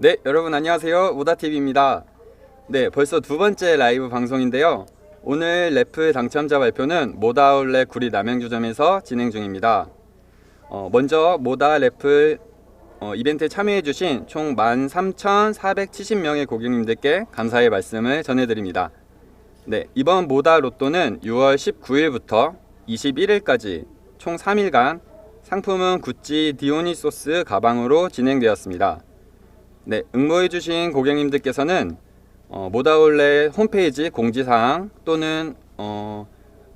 네, 여러분 안녕하세요. 오다TV입니다. 네, 벌써 두 번째 라이브 방송인데요. 오늘 래프 당첨자 발표는 모다아울렛 구리 남양주점에서 진행 중입니다. 어, 먼저 모다 래플 어, 이벤트에 참여해주신 총 13,470명의 고객님들께 감사의 말씀을 전해드립니다. 네, 이번 모다 로또는 6월 19일부터 21일까지 총 3일간 상품은 구찌 디오니소스 가방으로 진행되었습니다. 네, 응모해주신 고객님들께서는 어, 모다올렛 홈페이지 공지사항 또는 어,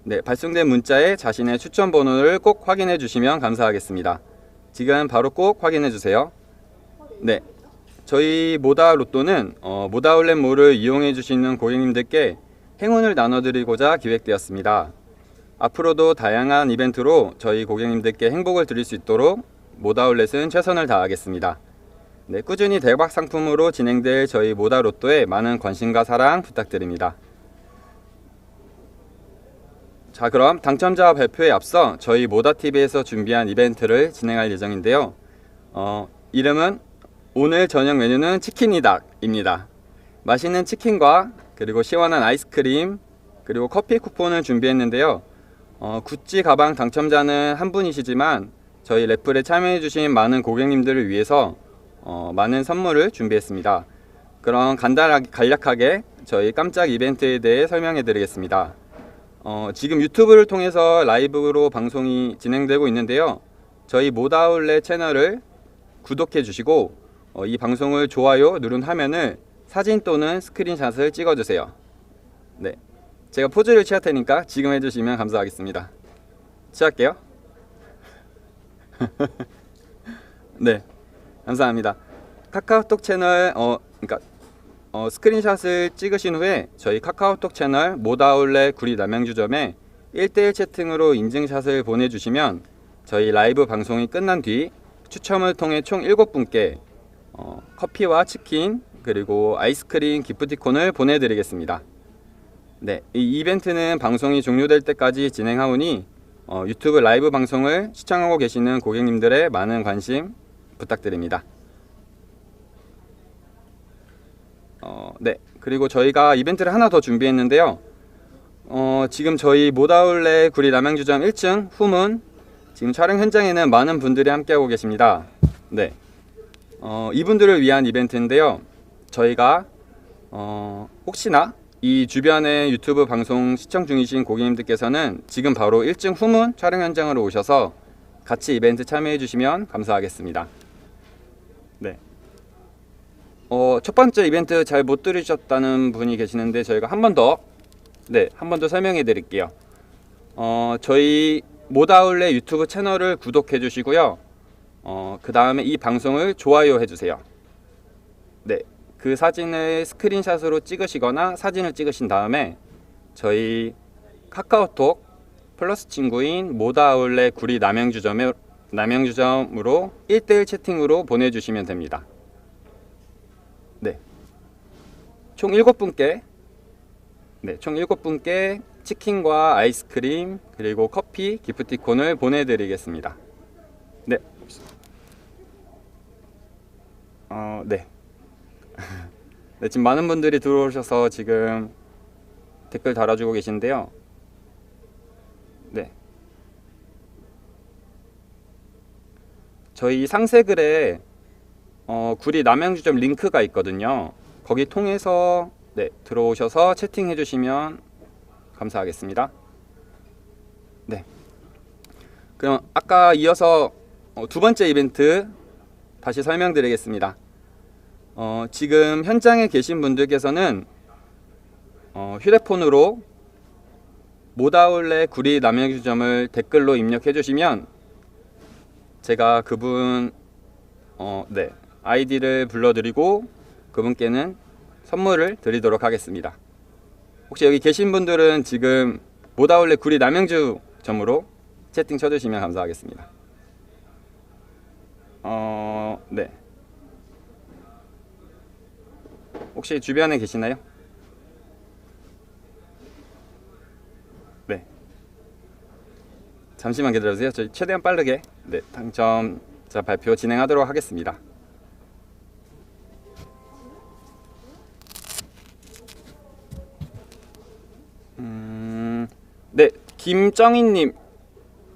네, 발송된 문자에 자신의 추천 번호를 꼭 확인해 주시면 감사하겠습니다. 지금 바로 꼭 확인해 주세요. 네, 저희 모다 로또는 어, 모다올렛몰을 이용해 주시는 고객님들께 행운을 나눠드리고자 기획되었습니다. 앞으로도 다양한 이벤트로 저희 고객님들께 행복을 드릴 수 있도록 모다올렛은 최선을 다하겠습니다. 네, 꾸준히 대박 상품으로 진행될 저희 모다 로또에 많은 관심과 사랑 부탁드립니다. 자, 그럼 당첨자 발표에 앞서 저희 모다 TV에서 준비한 이벤트를 진행할 예정인데요. 어, 이름은 오늘 저녁 메뉴는 치킨이닭입니다. 맛있는 치킨과 그리고 시원한 아이스크림 그리고 커피 쿠폰을 준비했는데요. 어, 구찌 가방 당첨자는 한 분이시지만 저희 래플에 참여해주신 많은 고객님들을 위해서 어, 많은 선물을 준비했습니다. 그럼 간단하게 간략하게 저희 깜짝 이벤트에 대해 설명해 드리겠습니다. 어, 지금 유튜브를 통해서 라이브로 방송이 진행되고 있는데요. 저희 모다울렛 채널을 구독해 주시고 어, 이 방송을 좋아요 누른 화면을 사진 또는 스크린샷을 찍어 주세요. 네. 제가 포즈를 취할 테니까 지금 해주시면 감사하겠습니다. 취할게요. 네, 감사합니다. 카카오톡 채널 어 그러니까 어, 스크린샷을 찍으신 후에 저희 카카오톡 채널 모다울렛 구리 남양주점에 1대1 채팅으로 인증샷을 보내주시면 저희 라이브 방송이 끝난 뒤 추첨을 통해 총 7분께 어, 커피와 치킨 그리고 아이스크림 기프티콘을 보내드리겠습니다. 네, 이 이벤트는 방송이 종료될 때까지 진행하오니 어, 유튜브 라이브 방송을 시청하고 계시는 고객님들의 많은 관심 부탁드립니다. 어, 네, 그리고 저희가 이벤트를 하나 더 준비했는데요. 어, 지금 저희 모다울렛 구리 남양주점 1층 후문 지금 촬영 현장에는 많은 분들이 함께하고 계십니다. 네, 어, 이분들을 위한 이벤트인데요. 저희가 어, 혹시나 이 주변에 유튜브 방송 시청 중이신 고객님들께서는 지금 바로 1층 후문 촬영 현장으로 오셔서 같이 이벤트 참여해 주시면 감사하겠습니다. 네. 어, 첫 번째 이벤트 잘 못 들으셨다는 분이 계시는데 저희가 한 번 더, 네, 한 번 더 설명해 드릴게요. 어, 저희 모다울렛 유튜브 채널을 구독해 주시고요. 어, 그 다음에 이 방송을 좋아요 해 주세요. 네, 그 사진을 스크린샷으로 찍으시거나 사진을 찍으신 다음에 저희 카카오톡 플러스 친구인 모다아울렛 구리 남양주점에 남양주점으로 1대1 채팅으로 보내주시면 됩니다. 총 7분께 네, 총 7분께 치킨과 아이스크림 그리고 커피 기프티콘을 보내드리겠습니다. 네. 어, 네. 네, 지금 많은 분들이 들어오셔서 지금 댓글 달아주고 계신데요. 네. 저희 상세 글에 어, 구리 남양주점 링크가 있거든요. 거기 통해서 네, 들어오셔서 채팅해 주시면 감사하겠습니다. 네. 그럼 아까 이어서 어, 두 번째 이벤트 다시 설명드리겠습니다. 어, 지금 현장에 계신 분들께서는 어, 휴대폰으로 모다울렛 구리 남양주점을 댓글로 입력해 주시면 제가 그분 어, 네, 아이디를 불러드리고 그분께는 선물을 드리도록 하겠습니다. 혹시 여기 계신 분들은 지금 모다울렛 구리 남양주 점으로 채팅 쳐주시면 감사하겠습니다. 어, 네. 혹시 주변에 계시나요? 네. 잠시만 기다려주세요. 저희 최대한 빠르게 네, 당첨자 발표 진행하도록 하겠습니다. 김정희님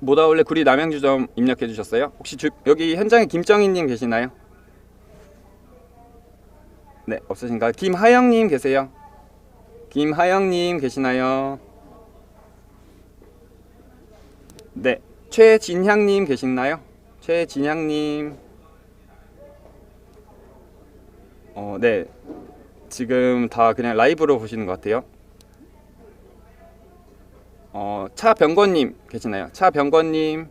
모다올레 구리 남양주점 입력해 주셨어요. 혹시 주, 여기 현장에 김정희님 계시나요? 네, 없으신가요? 김하영님 계세요? 김하영님 계시나요? 네, 최진향님 계시나요? 최진향님. 어, 네, 지금 다 그냥 라이브로 보시는 것 같아요. 어, 차병건님 계시나요? 차병건님.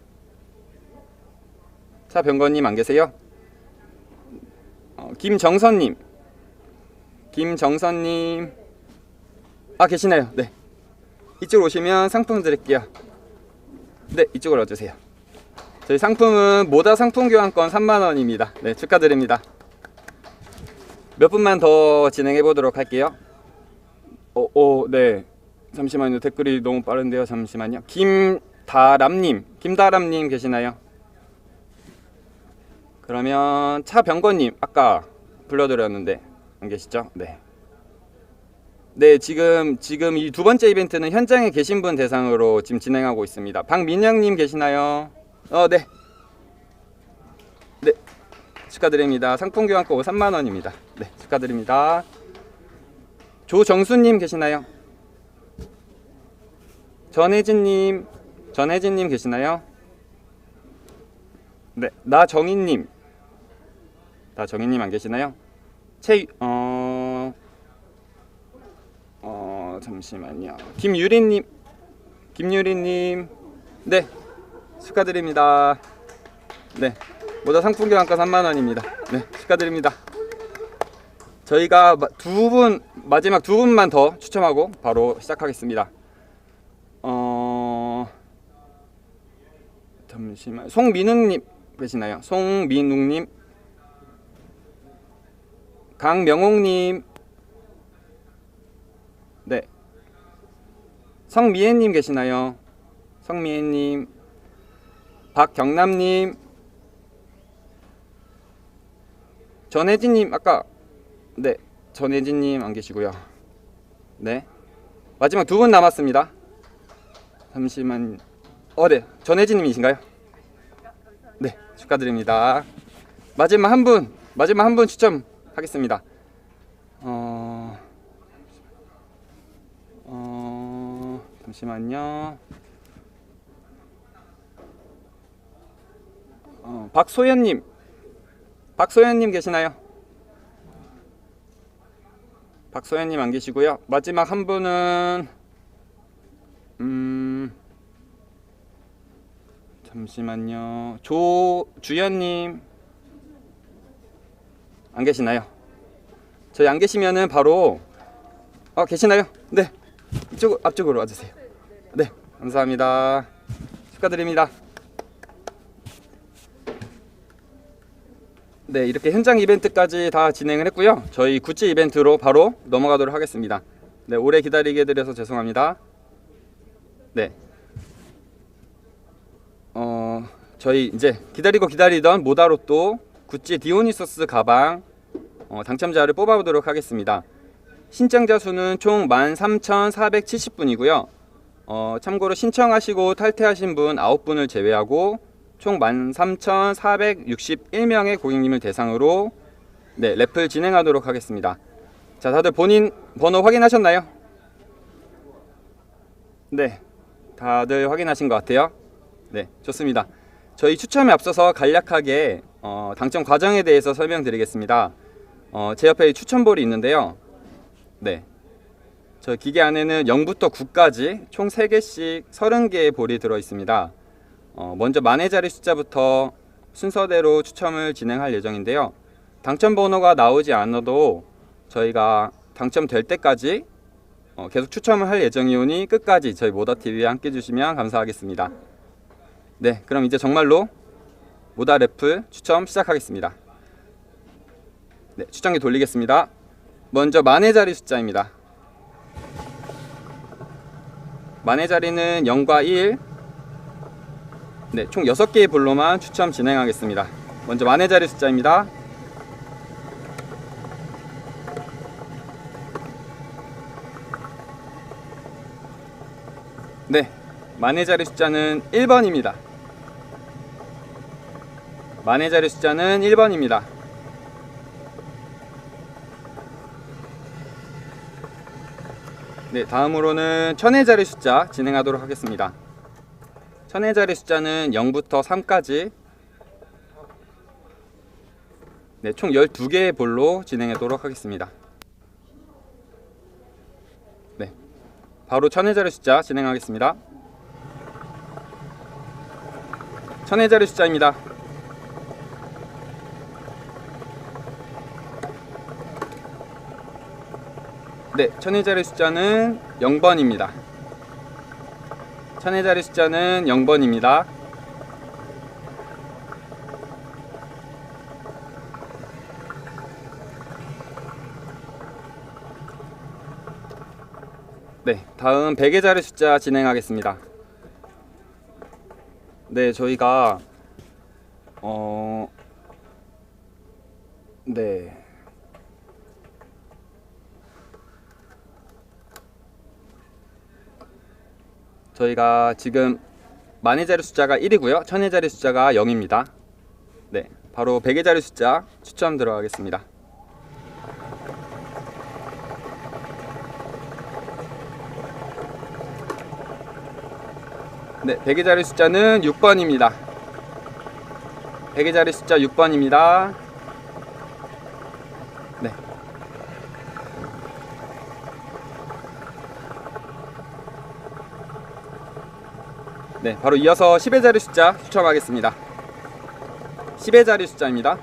차병건님 안 계세요? 어, 김정선님. 김정선님. 아, 계시나요? 네. 이쪽으로 오시면 상품 드릴게요. 네, 이쪽으로 와주세요. 저희 상품은 모다 상품 교환권 3만원입니다. 네, 축하드립니다. 몇 분만 더 진행해 보도록 할게요. 어, 어, 네. 잠시만요. 댓글이 너무 빠른데요. 잠시만요. 김다람님, 김다람님 계시나요? 그러면 차병건님 아까 불러드렸는데 안 계시죠? 네. 네, 지금 지금 이 두 번째 이벤트는 현장에 계신 분 대상으로 지금 진행하고 있습니다. 박민영님 계시나요? 어, 네. 네, 축하드립니다. 상품 교환권 3만 원입니다. 네, 축하드립니다. 조정수님 계시나요? 전혜진님, 전혜진님 계시나요? 네, 나정희님, 나정희님 안 계시나요? 최, 어, 어, 잠시만요. 김유리님, 김유리님, 네, 축하드립니다. 네, 모자 상품 교환가 3만 원입니다. 네, 축하드립니다. 저희가 두 분 마지막 두 분만 더 추첨하고 바로 시작하겠습니다. 어 잠시만 송민웅님 계시나요? 송민웅님, 강명옥님, 네, 성미애님 계시나요? 성미애님, 박경남님, 전혜진님 아까 네 전혜진님 안 계시고요. 네 마지막 두 분 남았습니다. 잠시만 어네 전혜진님이신가요? 네 축하드립니다. 마지막 한 분 마지막 한 분 추첨하겠습니다. 어, 어 잠시만요. 어, 박소연님 박소연님 계시나요? 박소연님 안 계시고요. 마지막 한 분은 음 잠시만요. 조주연님 안 계시나요? 저희 안 계시면은 바로 아 계시나요? 네 이쪽 앞쪽으로 와주세요. 네 감사합니다. 축하드립니다. 네, 이렇게 현장 이벤트까지 다 진행을 했고요. 저희 굿즈 이벤트로 바로 넘어가도록 하겠습니다. 네, 오래 기다리게 해드려서 죄송합니다. 네. 어, 저희 이제 기다리고 기다리던 모다로또 굿즈 디오니소스 가방 어, 당첨자를 뽑아보도록 하겠습니다. 신청자 수는 총 13,470분이고요. 어, 참고로 신청하시고 탈퇴하신 분 9분을 제외하고 총 13,461명의 고객님을 대상으로 네, 랩을 진행하도록 하겠습니다. 자, 다들 본인 번호 확인하셨나요? 네, 다들 확인하신 것 같아요. 네, 좋습니다. 저희 추첨에 앞서서 간략하게 어, 당첨 과정에 대해서 설명드리겠습니다. 어, 제 옆에 추첨볼이 있는데요. 네, 저 기계 안에는 0부터 9까지 총 3개씩 30개의 볼이 들어 있습니다. 어, 먼저 만의 자리 숫자부터 순서대로 추첨을 진행할 예정인데요. 당첨 번호가 나오지 않아도 저희가 당첨될 때까지 어, 계속 추첨을 할 예정이오니 끝까지 저희 모다TV에 함께 해주시면 감사하겠습니다. 네, 그럼 이제 정말로 모다 래플 추첨 시작하겠습니다. 네, 추첨기 돌리겠습니다. 먼저 만의 자리 숫자입니다. 만의 자리는 0과 1, 네, 총 6개의 볼로만 추첨 진행하겠습니다. 먼저 만의 자리 숫자입니다. 네, 만의 자리 숫자는 1번입니다. 만의 자리 숫자는 1번입니다. 네, 다음으로는 천의 자리 숫자 진행하도록 하겠습니다. 천의 자리 숫자는 0부터 3까지 네, 총 12개의 볼로 진행하도록 하겠습니다. 네. 바로 천의 자리 숫자 진행하겠습니다. 천의 자리 숫자입니다. 네, 천의 자리 숫자는 0번입니다. 천의 자리 숫자는 0번입니다. 네, 다음 100의 자리 숫자 진행하겠습니다. 네, 저희가 어 네. 저희가 지금 만의 자리 숫자가 1이고요. 천의 자리 숫자가 0입니다. 네, 바로 100의 자리 숫자 추첨 들어가겠습니다. 네, 100의 자리 숫자는 6번입니다. 100의 자리 숫자 6번입니다. 네, 바로 이어서 10의 자리 숫자 추첨하겠습니다. 10의 자리 숫자입니다.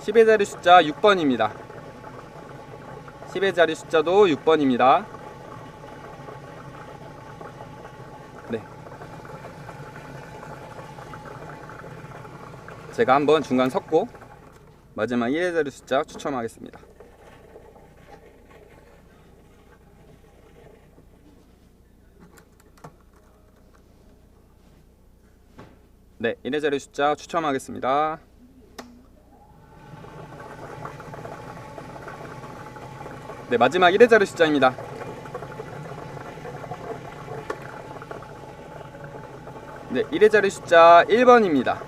10의 자리 숫자 6번입니다. 10의 자리 숫자도 6번입니다. 네. 제가 한번 중간 섞고 마지막 1의 자리 숫자 추첨하겠습니다. 네, 1의 자리 숫자 추첨하겠습니다. 네, 마지막 1의 자리 숫자입니다. 네, 1의 자리 숫자 1번입니다.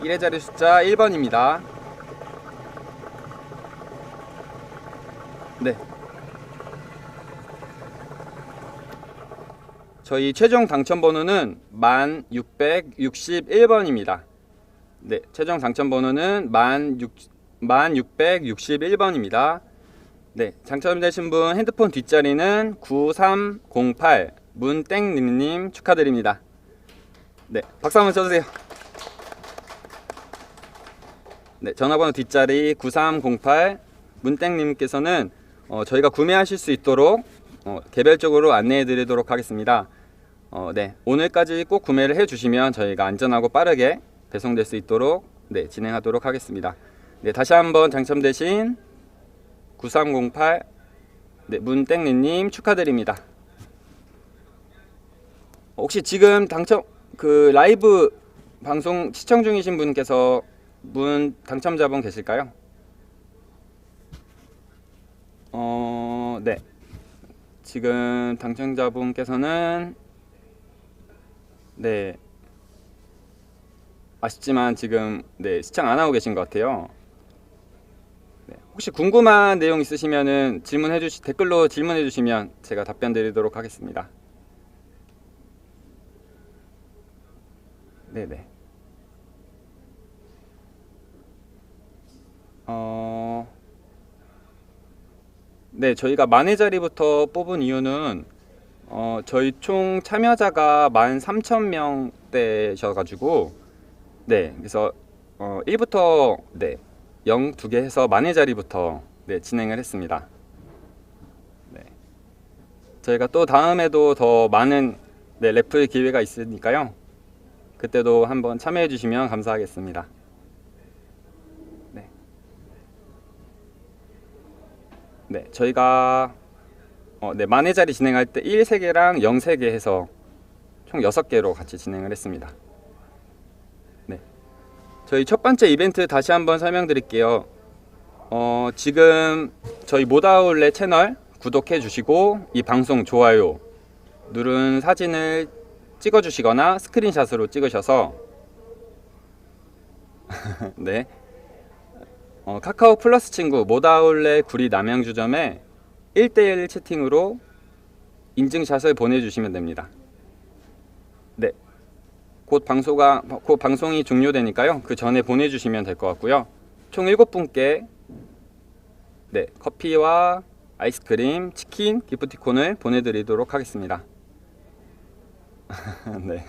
1의 자리 숫자 1번입니다. 네. 저희 최종 당첨 번호는 1661번입니다. 네, 최종 당첨 번호는 1661번입니다. 네, 당첨되신 분 핸드폰 뒷자리는 9308 문땡님님 축하드립니다. 네, 박수 한번 쳐주세요. 네, 전화번호 뒷자리 9308 문땡님께서는 어, 저희가 구매하실 수 있도록 어, 개별적으로 안내해 드리도록 하겠습니다. 어, 네, 오늘까지 꼭 구매를 해 주시면 저희가 안전하고 빠르게 배송될 수 있도록 네, 진행하도록 하겠습니다. 네, 다시 한번 당첨되신 9308 네, 문땡리님 축하드립니다. 혹시 지금 당첨 그 라이브 방송 시청 중이신 분께서 문 당첨자분 계실까요? 어, 네. 지금 당첨자분께서는 네. 아쉽지만 지금 네, 시청 안 하고 계신 것 같아요. 네, 혹시 궁금한 내용 있으시면은 질문해 주시 댓글로 질문해 주시면 제가 답변 드리도록 하겠습니다. 네, 네. 어 네, 저희가 만회 자리부터 뽑은 이유는 어, 저희 총 참여자가 13,000명대셔가지고 네, 그래서 어, 1부터 네, 0 두 개 해서 만회 자리부터 네, 진행을 했습니다. 네. 저희가 또 다음에도 더 많은 네, 래플 기회가 있으니까요. 그때도 한번 참여해 주시면 감사하겠습니다. 네. 네, 저희가 어, 네, 만회 자리 진행할 때 1, 3개랑 0, 3개 해서 총 6개로 같이 진행을 했습니다. 네. 저희 첫 번째 이벤트 다시 한번 설명드릴게요. 어, 지금 저희 모다울렛 채널 구독해 주시고 이 방송 좋아요 누른 사진을 찍어 주시거나 스크린샷으로 찍으셔서 네. 어, 카카오 플러스 친구 모다울렛 구리 남양주점에 1대1 채팅으로 인증샷을 보내주시면 됩니다. 네. 곧 방송가 곧 방송이 종료되니까요. 그 전에 보내주시면 될 것 같고요. 총 7분께 네 커피와 아이스크림, 치킨, 기프티콘을 보내드리도록 하겠습니다. 네.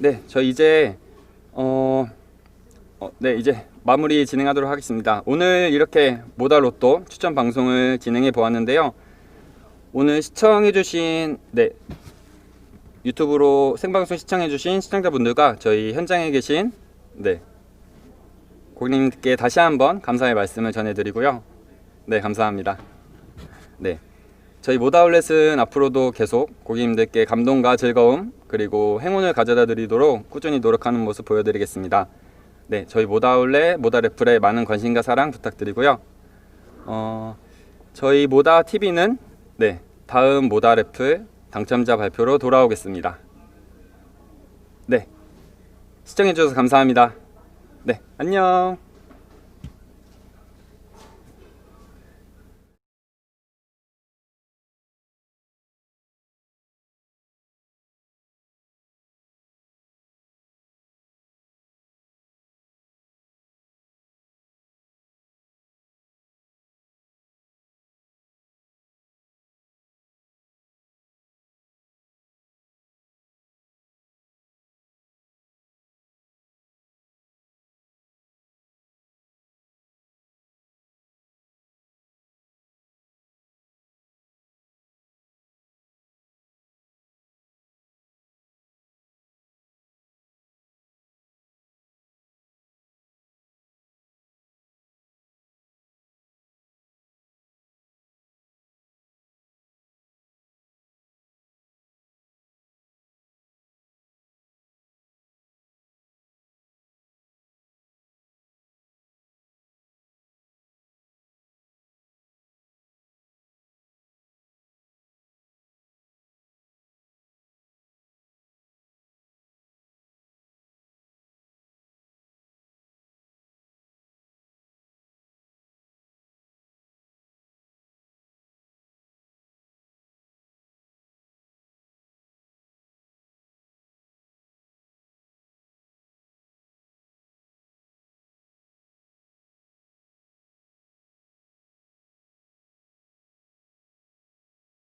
네, 저 이제 어, 어, 네 이제 마무리 진행하도록 하겠습니다. 오늘 이렇게 모다 로또 추천 방송을 진행해 보았는데요. 오늘 시청해주신 네 유튜브로 생방송 시청해주신 시청자분들과 저희 현장에 계신 네 고객님께 다시 한번 감사의 말씀을 전해드리고요. 네 감사합니다. 네. 저희 모다울렛은 앞으로도 계속 고객님들께 감동과 즐거움 그리고 행운을 가져다 드리도록 꾸준히 노력하는 모습 보여드리겠습니다. 네, 저희 모다울렛 모다레플에 많은 관심과 사랑 부탁드리고요. 어, 저희 모다 TV는 네, 다음 모다레플 당첨자 발표로 돌아오겠습니다. 네, 시청해주셔서 감사합니다. 네, 안녕.